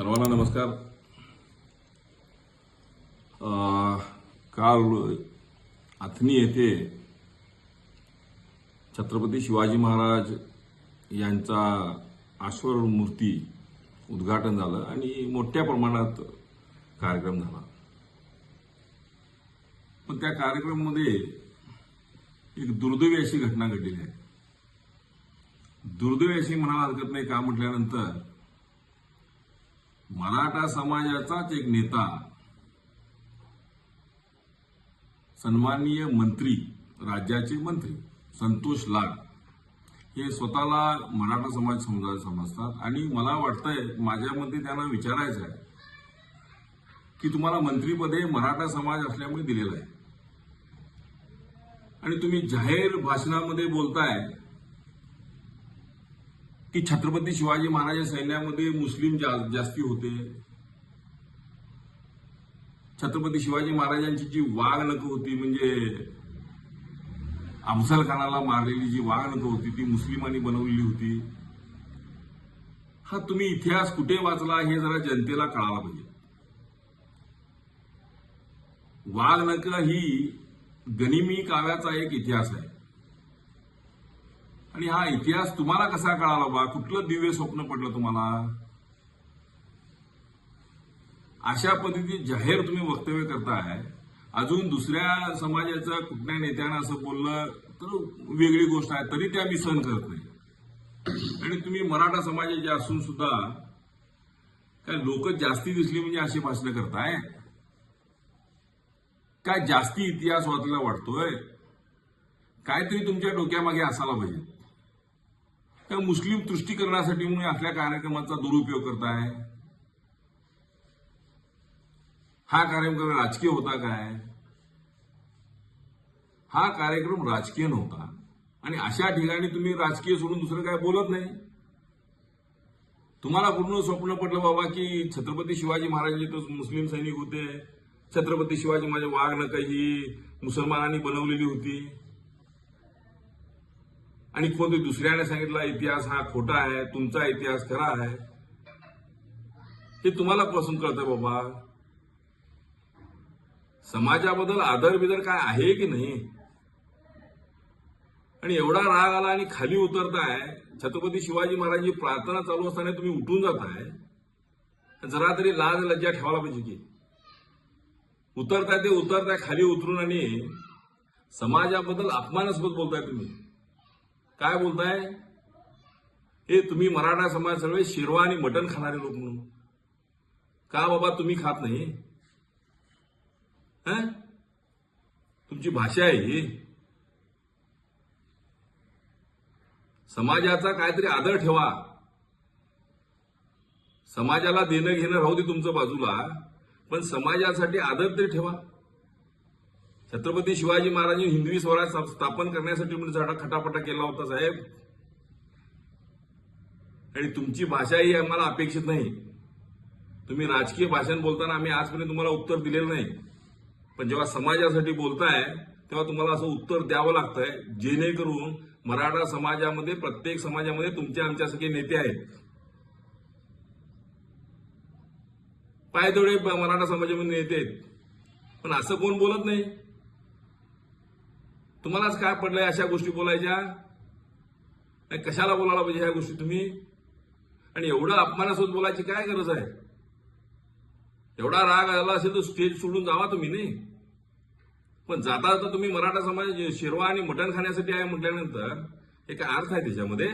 सर्वांना नमस्कार. काल अथनी येथे छत्रपती शिवाजी महाराज यांचा आश्वर मूर्ती उद्घाटन झालं आणि मोठ्या प्रमाणात कार्यक्रम झाला. पण त्या कार्यक्रमामध्ये एक दुर्दैवी अशी घटना घडलेली आहे. दुर्दैवी अशी म्हणायला हरकत नाही का म्हटल्यानंतर मराठा समाजाचाच एक नेता सन्माननीय मंत्री राज्याचे मंत्री संतोष लाड हे स्वतःला मराठा समाज समजा समजतात. आणि मला वाटतंय माझ्यामध्ये त्यांना विचारायचं आहे की तुम्हाला मंत्रीपदे मराठा समाज असल्यामुळे दिलेलं आहे. आणि तुम्ही जाहीर भाषणामध्ये बोलताय की छत्रपती शिवाजी महाराज सैन्यामध्ये मुस्लिम जा- जास्ती होते. छत्रपती शिवाजी महाराजांची जी वाघ होती म्हणजे अफजल खानाला मारलेली जी वाघ होती ती मुस्लिमांनी बनवलेली होती. हा तुम्ही इतिहास कुठे वाचला हे जरा जनतेला कळायला पाहिजे. वाघनख ही गनिमी काव्याचा एक इतिहास आहे. आणि हा इतिहास तुम्हाला कसा कळाला बा? कुठलं दिव्य स्वप्न पडलं तुम्हाला? अशा पद्धतीने जाहीर तुम्ही वक्तव्य करताय. अजून दुसऱ्या समाजाच्या कुठल्या नेत्यानं असं बोललं तर वेगळी गोष्ट आहे तरी त्या मी सहन करत नाही. आणि तुम्ही मराठा समाजाचे असून सुद्धा काय लोक जास्ती दिसली म्हणजे अशी भाषणं करताय? काय जास्ती इतिहास वाचला वाटतोय? काहीतरी तुमच्या डोक्यामागे असायला पाहिजे. त्या मुस्लिम तुष्टीकरणासाठी म्हणून असल्या कार्यक्रमाचा दुरुपयोग करताय. हा कार्यक्रम राजकीय होता काय? हा कार्यक्रम राजकीय नव्हता. आणि अशा ठिकाणी तुम्ही राजकीय सोडून दुसरं काय बोलत नाही? तुम्हाला पूर्ण स्वप्न पडलं बाबा की छत्रपती शिवाजी महाराजांचे तर मुस्लिम सैनिक होते. छत्रपती शिवाजी माझ्या वाघ नका ही मुसलमानांनी बनवलेली होती. आणि कोणतरी दुसऱ्याने सांगितला इतिहास हा खोटा आहे तुमचा इतिहास खरा आहे. हे तुम्हाला पासून कळतं बाबा. समाजाबद्दल आदर बिदर काय आहे की नाही? आणि एवढा राग आला आणि खाली उतरताय छत्रपती शिवाजी महाराजांची प्रार्थना चालू असताना तुम्ही उठून जाताय. जरा तरी लाज लज्जा ठेवायला पाहिजे की. उतरताय ते उतरताय खाली उतरून आणि समाजाबद्दल अपमानास्पद बोलताय तुम्ही. काय बोलताय? हे तुम्ही मराठा समाज सगळे शिरवा आणि मटण खाणारे लोक म्हणून. का बाबा तुम्ही खात नाही? तुमची भाषा आहे ही. समाजाचा काहीतरी आदर ठेवा. समाजाला देणं घेणं राहू दे तुमचं बाजूला पण समाजासाठी आदर तरी ठेवा. छत्रपती शिवाजी महाराजांनी हिंदवी स्वराज स्थापन करण्यासाठी म्हणजे झाडा खटापटा केला होता साहेब. आणि तुमची भाषा ही आम्हाला अपेक्षित नाही. तुम्ही राजकीय भाषण बोलताना आम्ही आजपर्यंत तुम्हाला उत्तर दिलेलं नाही. पण जेव्हा समाजासाठी बोलताय तेव्हा तुम्हाला असं उत्तर द्यावं लागतंय जेणेकरून मराठा समाजामध्ये प्रत्येक समाजामध्ये तुमच्या आमच्यासारखे नेते आहेत. पाय तेवढे मराठा समाजामध्ये नेते आहेत. पण असं कोण बोलत नाही? तुम्हालाच काय पडलंय अशा गोष्टी बोलायच्या? नाही कशाला बोलायला पाहिजे ह्या गोष्टी तुम्ही? आणि एवढं अपमानासोबत बोलायची काय गरज आहे? एवढा राग आला असेल तर स्टेज सोडून जावा तुम्ही नाही? पण जाता जाता तुम्ही मराठा समाज शिरवा आणि मटण खाण्यासाठी आहे म्हटल्यानंतर हे काय अर्थ आहे त्याच्यामध्ये.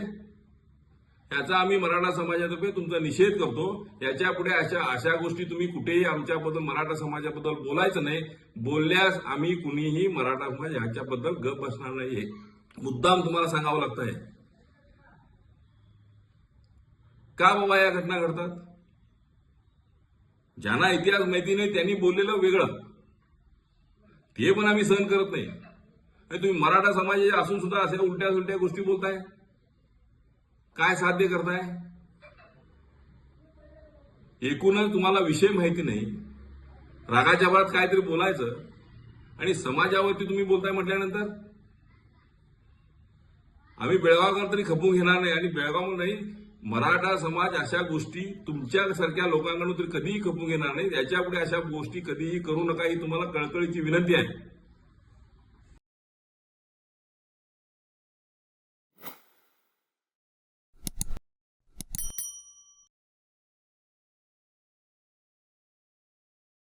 याचा आम्ही मराठा समाजातर्फे तुमचा निषेध करतो. याच्यापुढे अशा अशा गोष्टी तुम्ही कुठेही आमच्याबद्दल मराठा समाजाबद्दल बोलायचं नाही. बोलल्यास आम्ही कुणीही मराठा समाज ह्याच्याबद्दल गप बसणार नाही मुद्दाम तुम्हाला सांगावं लागतंय. का बाबा या घटना घडतात? ज्यांना इतिहास माहिती नाही त्यांनी बोललेलं वेगळं. ते पण आम्ही सहन करत नाही. तुम्ही मराठा समाजाचे असून सुद्धा अशा उलट्या उलट्या गोष्टी बोलताय? काय साध्य करताय? एकूणच तुम्हाला विषय माहिती नाही. रागाच्या भरात काहीतरी बोलायचं आणि समाजावरती तुम्ही बोलताय म्हटल्यानंतर? आम्ही बेळगावकर तरी खपून घेणार नाही आणि बेळगाव नाही मराठा समाज अशा गोष्टी तुमच्यासारख्या लोकांकडून तरी कधीही खपून घेणार नाही. याच्यापुढे अशा गोष्टी कधीही करू नका ही तुम्हाला कळकळीची विनंती आहे.